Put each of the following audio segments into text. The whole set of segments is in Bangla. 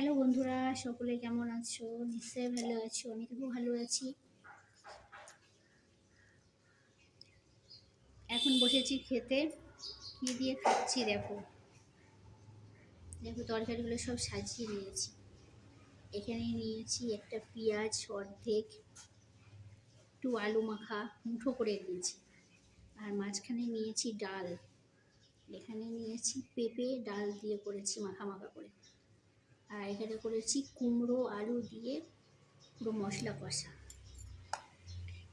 হ্যালো বন্ধুরা, সকলে কেমন আছো? নিশ্চয়ই ভালো আছো খুব ভালো আছি। এখন বসেছি খেতে, কি দিয়ে খাচ্ছি দেখো। দেখো তরকারিগুলো সব সাজিয়ে নিয়েছি। এখানে নিয়েছি একটা পেঁয়াজ অর্ধেক, একটু আলু মাখা, মুঠো করে নিয়েছি। আর মাঝখানে নিয়েছি ডাল। এখানে নিয়েছি পেঁপে, ডাল দিয়ে করেছি মাখা মাখা করে। আর এখানে করেছি কুমড়ো, আলু দিয়ে পুরো মশলা কষা।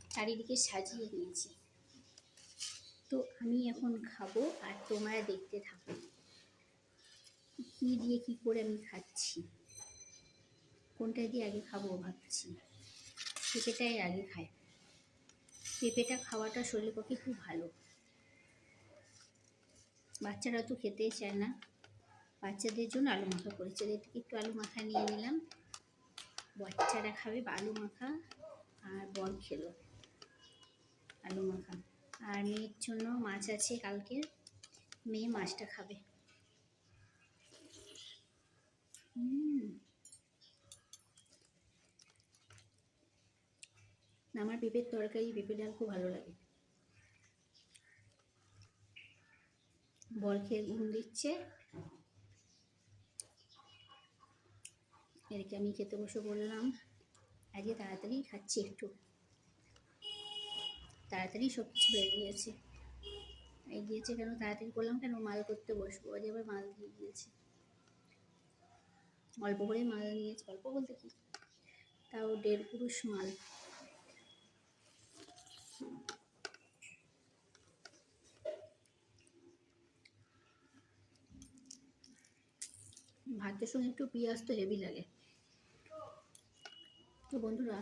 চারিদিকে সাজিয়ে নিয়েছি তো আমি এখন খাব আর তোমরা দেখতে থাকো কী দিয়ে কী করে আমি খাচ্ছি। কোনটা দিয়ে আগে খাব ভাবছি। পেঁপেটাই আগে খাই। পেঁপেটা খাওয়াটা শরীরের পক্ষে খুব ভালো। বাচ্চারা তো খেতেই চায় না। বাচ্চাদের জন্য আলু মাখা করেছি। এদের থেকে একটু আলু মাখা নিয়ে নিলাম। বাচ্চারা খাবে আলু মাখা আর বল খেলো আলু মাখা। আর মেয়ের জন্য মাছ আছে কালকে। মেয়ে মাছটা খাবে। আমার পেঁপের তরকারি পেঁপে ডাল খুব ভালো লাগে। বল খেয়ে ঘুম দিচ্ছে। এদিকে আমি খেতে বসে বললাম, আজকে তাড়াতাড়ি খাচ্ছি একটু। তাড়াতাড়ি সব কিছু হয়ে গিয়েছে। এই গিয়েছে কেন? তাড়াতাড়ি করলাম কেন? মাল করতে বসবো। আজ আবার মাল দিয়ে গিয়েছে। অল্প করে মাল নিয়েছে। অল্প বলতে কি? তাও দেড় পুরুষ মাল। ভাতের সঙ্গে একটু পেঁয়াজ তো হেভি লাগে। তো বন্ধুরা,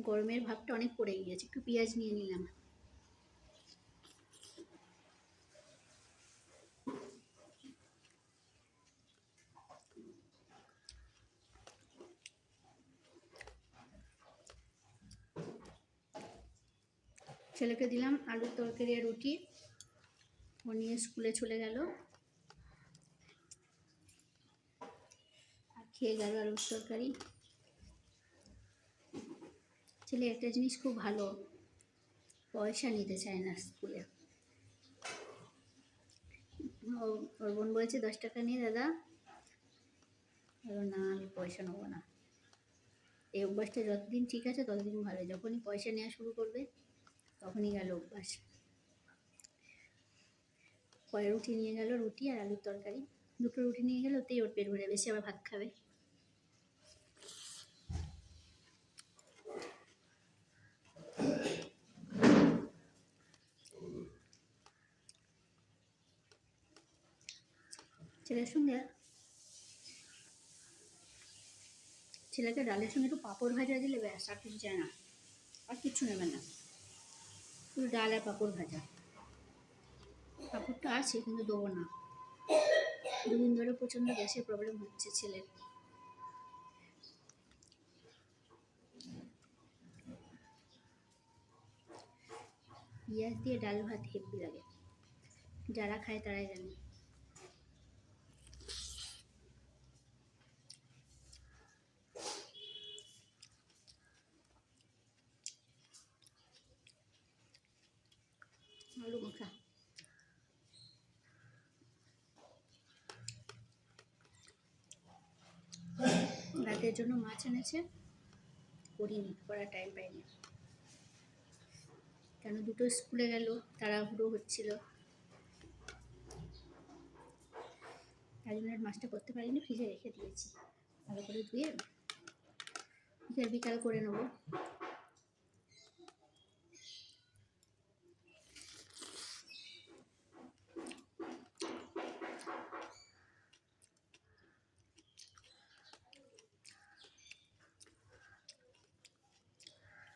গরমের ভাবটা অনেক পড়ে গিয়েছে। একটু পেঁয়াজ নিয়ে নিলাম। ছেলেকে দিলাম আলুর তরকারি আর রুটি। ও নিয়ে স্কুলে চলে গেল। আর খেয়ে গেল আলুর তরকারি। ছেলে একটা জিনিস খুব ভালো, পয়সা নিতে চায় না স্কুলে। ওর বোন বলেছে দশ টাকা নিয়ে দাদা না, আমি পয়সা নেব না। এই অভ্যাসটা যতদিন ঠিক আছে ততদিন ভালো, যখনই পয়সা নেওয়া শুরু করবে, তখনই গেল অভ্যাস। পরে রুটি নিয়ে গেল রুটি আর আলুর তরকারি। দুটো রুটি নিয়ে গেল, ওতেই ওর পেট ভরে বেশি আবার ভাত খাবে। ছেলের সঙ্গে? ছেলেকে ডালের সঙ্গে একটু পাঁপড় ভাজা দিলে ব্যাস, আর কিছু চায় না। আর কিচ্ছু নেবে না। শুধু ডাল আর পাঁপড় ভাজা। পাঁপড়টা আছে, কিন্তু দেবো না। দুদিন ধরে প্রচণ্ড গ্যাসের প্রবলেম হচ্ছে ছেলের। পেঁয়াজ দিয়ে ডাল ভাত হেব্বি লাগে। যারা খায় তারাই জানে। আলু মাখা রাতের জন্য মাছ এনেছে। করিনি, করার টাইম পাইনি। কেন দুটো স্কুলে গেল তারা তাড়াহুড়ো হচ্ছিল। তাই জন্য মাছটা করতে পারিনি, ফ্রিজে রেখে দিয়েছি। ভালো করে ধুয়ে, বিকাল বিকাল করে নেব।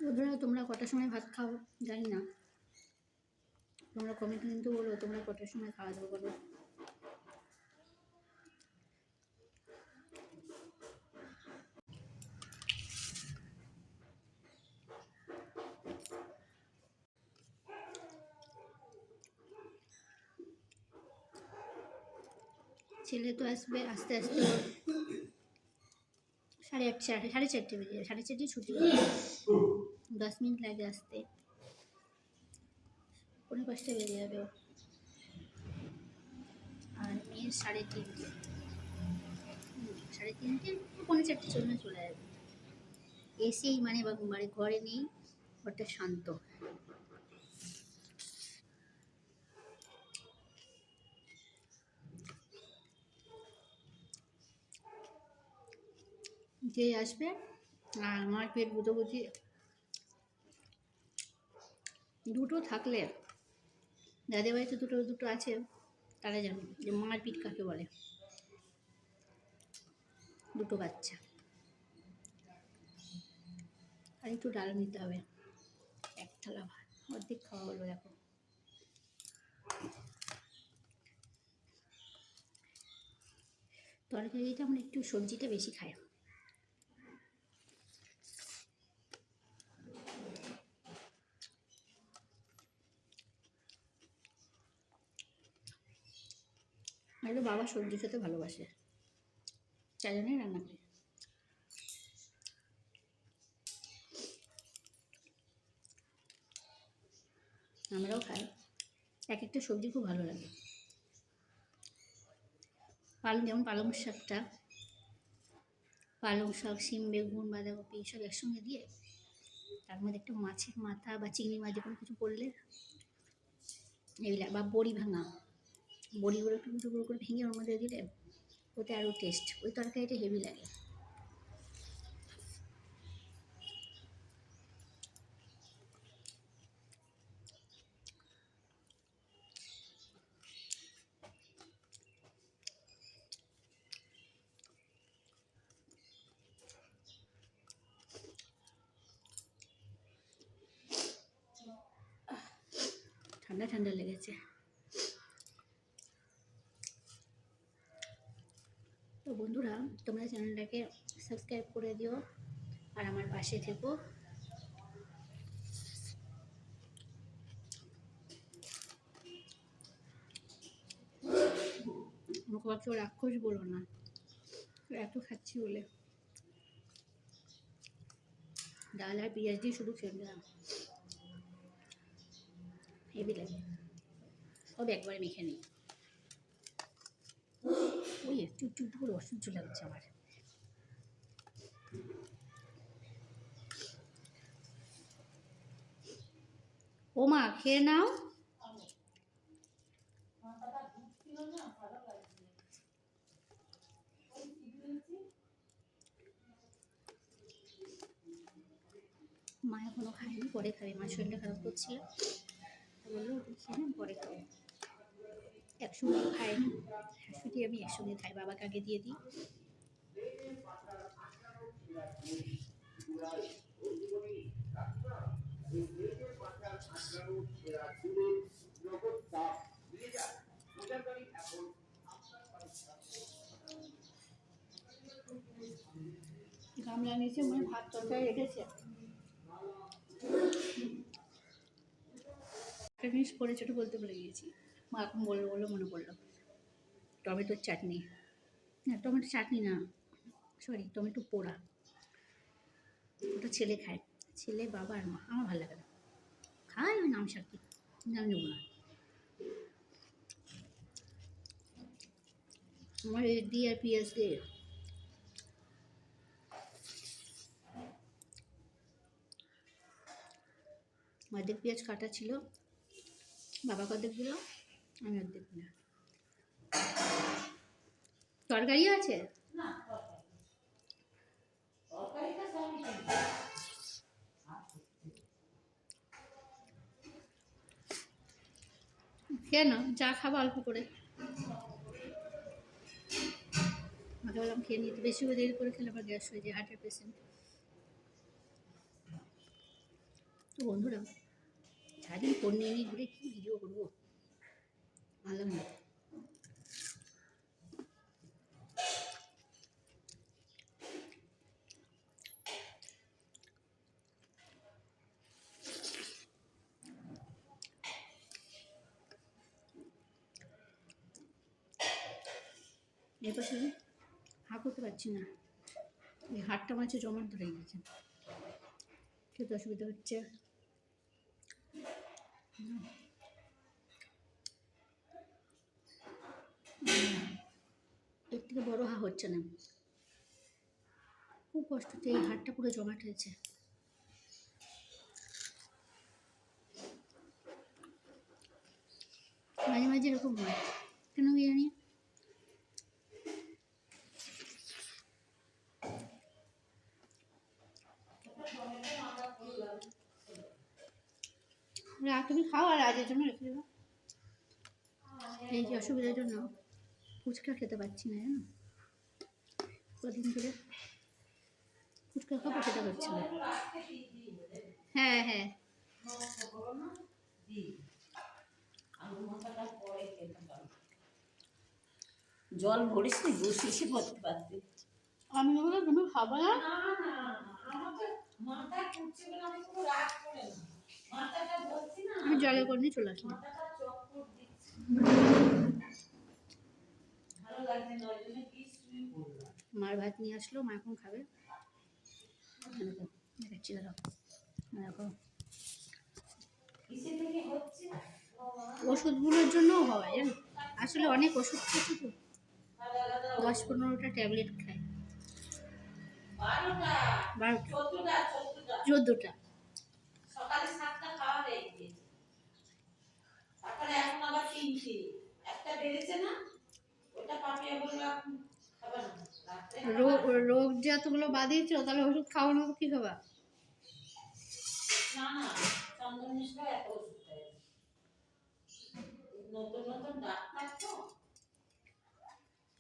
বন্ধুরা তোমরা কটার সময় ভাত খাও? জানি না। তোমরা কমেন্টে কিন্তু বলো, তোমরা কটার সময় খাওয়া দাওয়া করো? ছেলে তো আসবে, আস্তে আস্তে। সাড়ে আটটা, সাড়ে চারটে বেজে যাবে, সাড়ে চারটে ছুটি। দশ মিনিট লাগে আসতে। পনেরো পাঁচটা বেজে যাবে আর মেয়ের সাড়ে তিনটে। সাড়ে তিনটে পনেরো চারটে চলে চলে যাবে। এসেই মানে বা- মানে ঘরে নেই, ঘরটা শান্ত। যে আসবে? আর আমার পেট বুঝো বুঝি দুটো থাকলে দাদের বাড়িতে দুটো দুটো আছে, তারা জানে যে মারপিট কাকে বলে। দুটো বাচ্চা। আর একটু ডাল নিতে হবে। এক থালা ভাত। অর্ধেক খাওয়া হলো, দেখো। তরকারিটা আমরা একটু সবজিটা বেশি খাই। আর বাবা সবজি খেতে ভালোবাসে। চারজনেই রান্না করি। আমরাও খাই। এক একটা সবজি খুব ভালো লাগে। পালং, যেমন পালং শাকটা, পালং শাক, শিম, বেগুন, বাঁধাকপি সব একসঙ্গে দিয়ে তার মধ্যে একটু মাছের মাথা বা চিংড়ি মাছ কোনো কিছু পড়লে এগুলা বা বড়ি ভাঙা। বড়িগুলো একটু টুকরো করে ভেঙে ওর মধ্যে দিলে ওতে আরও টেস্ট ওই তরকারিটা হেভি লাগে। ঠান্ডা ঠান্ডা লেগেছে। বন্ধুরা, তোমরা চ্যানেলটাকে সাবস্ক্রাইব করে দিও আর আমার পাশে থেকো। আমাকে রাক্ষস বলো না এত খাচ্ছি বলে। ডাল আর পেঁয়াজ দিয়ে শুধু খেয়ে দিলাম লাগে। সব একবারে মেখে নিই। ওই একটু একটু একটু করে অসহ্য লাগছে আমার। ও মা খেয়ে নাও। মা এখনও খায়নি, পরে খাবে। মা শরীরটা খারাপ করছিল। বলল, খেয়ে পরে খাবে। একসঙ্গে খাইনি শাশুড়ি আমি একসঙ্গে খাই বাবাকে আগে দিয়ে দিই? গামলা নিচে মনে ভাত তরকারি রেখেছে। একটা জিনিস পরে ছোটো বলতে ভুলে গিয়েছি। মা এখন বলল বলল, মনে পড়ল। টমেটোর চাটনি। না, টমেটো চাটনি না সরি টমেটো পোড়া। ওটা ছেলে খায়। ছেলে বাবা আর মা, আমার ভালো লাগে না। খায় ওই নাম শাকি নাম নেব না। আমার দিয়ে আর পেঁয়াজ দিয়ে পেঁয়াজ কাটা ছিল, বাবা অর্ধেক দিল। আমি অর্ধেক দিলাম তরকারি আছে। কেন যা খাব অল্প করে। আমাকে বললাম খেয়ে নিতে বেশি করে দেরি করে খেলে আবার গ্যাস হয়ে যায় হার্টের পেশেন্ট তো বন্ধুরা সারাদিন নিয়ে নিয়ে ঘুরে কী ভিডিও করব? ভালো না এরপর শুধু হা করতে পারছি না। এই হাতটা মাছে জমাট ধরে গেছে খেতে অসুবিধা হচ্ছে। থেকে বড় হা হচ্ছে না। খুব কষ্টতে এই হাড়টা পুরো জমাট হয়েছে। মাঝে মাঝে এরকম হয়। কেন কি জানি তুমি খাও আর রাজের জন্য রেখে দেবো। এই যে অসুবিধার জন্য। ফুচকা খেতে পারছি না জানো? কদিন ধরে ফুচকা খাব খেতে পারছি না। হ্যাঁ হ্যাঁ। জল ভরিস নি দু শিশি ভরতে পারতি আমি বললাম তুমি খাব বলে না। আমি জলে করে নিয়ে চলে আসলাম মাথাটা চক্কর দিচ্ছে ভালো লাগছে না ওই জন্য কি শুয়ে পড়লাম মার ভাত নিয়ে আসলো মা এখন খাবে। দেখো, দেখাচ্ছি হচ্ছে ওষুধগুলোর জন্যও হয় জানো? আসলে অনেক ওষুধ খেয়েছি তো। দশ পনেরোটা ট্যাবলেট খাই। বারোটা। চোদ্দটা। একটা বেড়েছে না? রোগ রোগ যে এতগুলো বাদিয়েছো তাহলে ওষুধ খাওয়ানো কী খাবা না না চন্দন মিশ্র এত ওষুধ দেয়। নতুন নতুন ডাক্তার তো।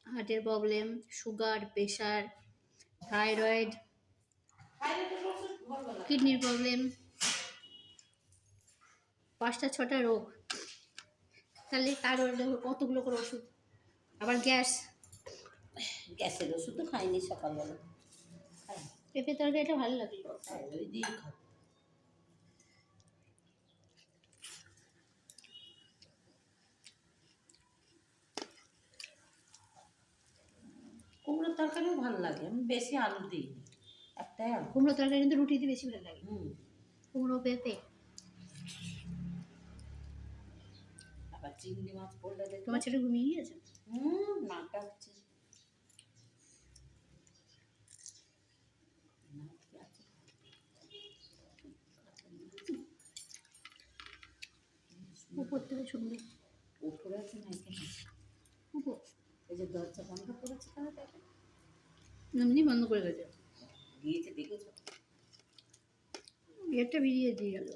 হার্টের প্রবলেম সুগার প্রেশার থাইরয়েড কিডনির প্রবলেম। পাঁচটা ছটা রোগ। তাহলে তার কতগুলো করে ওষুধ আবার গ্যাস? গ্যাসের ওষুধ তো খাইনি সকালবেলা। পেঁপে তরকারিটা ভালো লাগল খাই ওই দিয়ে খাই কুমড়োর তরকারিও ভালো লাগে আমি বেশি আলু দিই একটাই আলু। কুমড়ো তরকারি কিন্তু রুটি দিয়ে বেশি ভালো লাগে। হুম। কুমড়ো পেঁপে। আবার চিংড়ি মাছ পড়লে তোমার ছেলে ঘুমিয়ে গিয়েছে হুম নাকটা হচ্ছে উপর থেকে শুনবে উপরে আছে না এখানে? উপর। এই যে দরজা বন্ধ করেছে কেন দেখো। এমনি বন্ধ করে গেছে। গিয়েছে দেখেছ? গেটটা বেরিয়ে দিয়ে গেল।